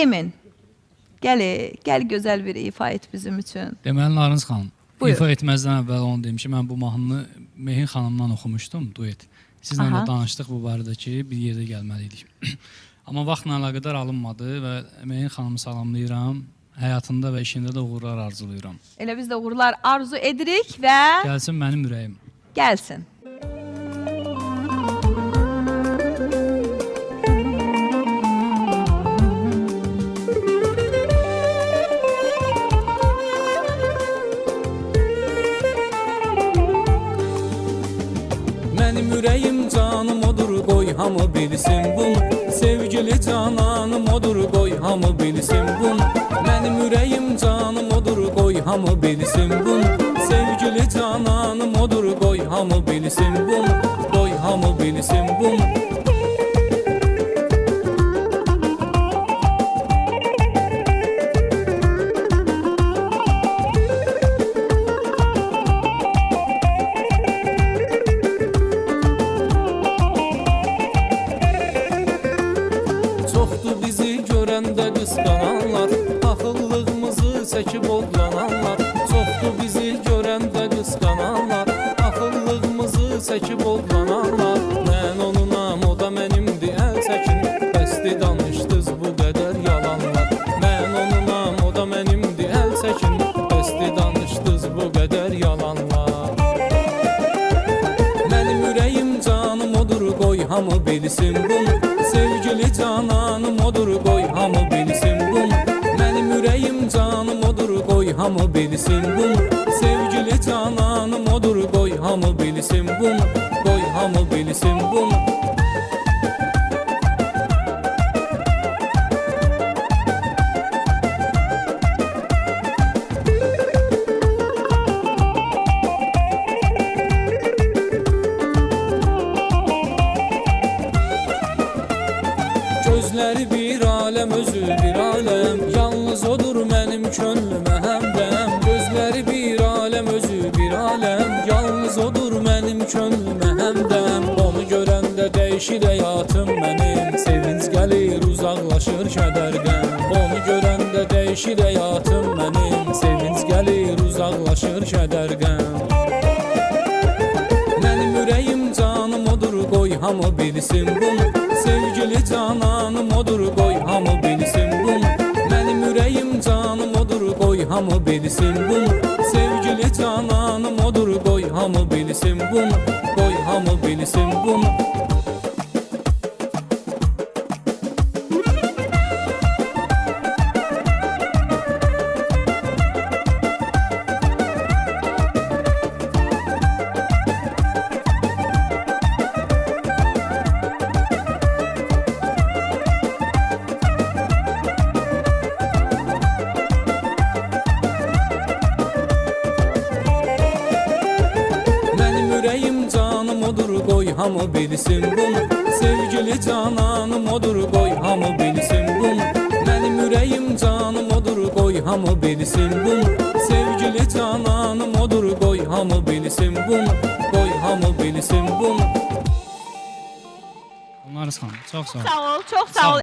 Emin. Gəl, gəl gözəl bir ifa et bizim üçün. Deməli Narınız xanım, Buyur. ifa etməzdən əvvəl onu demişim. Mən bu mahnını Mehin xanımdan oxumuşdum, duet. Sizlə Aha. də danışdıq bu barədə ki, bir yerdə gəlməli idik. Amma vaxtla əlaqədar alınmadı və Mehin xanımı salamlayıram. Həyatında və işində də uğurlar arzulayıram. Elə biz də uğurlar arzu edirik və Gəlsin mənim ürəyim. gəlsin. Hamı bilsin bunu. Sevgili cananım odur qoy hamı bilsin bunu. Mənim ürəyim canım odur qoy hamı bilsin bunu. Sevgili cananım odur qoy hamı bilsin bunu. Qoy hamı bilsin bunu Çəkib odlananlar Çoxdur bizi görəndə qısqananlar Axıllığımızı çəkib odlananlar Mən onunam, o da mənimdir əl çəkin Bəsdi danışdız bu qədər yalanlar. Mən onunam, o da mənimdir əl çəkin Bəsdi danışdız bu qədər yalanlar. Mənim ürəyim canım odur qoy hamı bilsin bunu. Sevgili cananım odur qoy hamı bilsin hamı bilsin bunu Sevgili cananım odur qoy hamı bilsin bunu Qoy hamı bilsin bunu Gözləri bir aləm, özü bir aləm Yalnız odur mənim könlümə həmdəm Gözləri bir aləm, özü bir aləm Yalnız odur mənim könlümə həmdəm Onu görəndə dəyişir həyatım mənim Sevinç gəlir, uzaqlaşır kədərdən Onu görəndə dəyişir həyatım mənim Sevinç gəlir, uzaqlaşır kədərdən Mənim ürəyim canım odur qoy hamı bilsin bunu Sevgili cananım odur qoy hamı bilsin bunu Mənim ürəyim canım odur qoy hamı bilsin bunu Sevgili cananım odur qoy hamı bilsin bunu Qoy hamı bilsin bunu odur qoy hamı bilsin bunu Sevgili cananım odur qoy hamı bilsin bunu Mənim ürəyim canım odur qoy hamı bilsin bunu Sevgili cananım odur qoy hamı bilsin bunu Qoy hamı bilsin bunu Narınız xanım, çox sağ olun. Sağ ol, çox sağ Sağ ol. ol.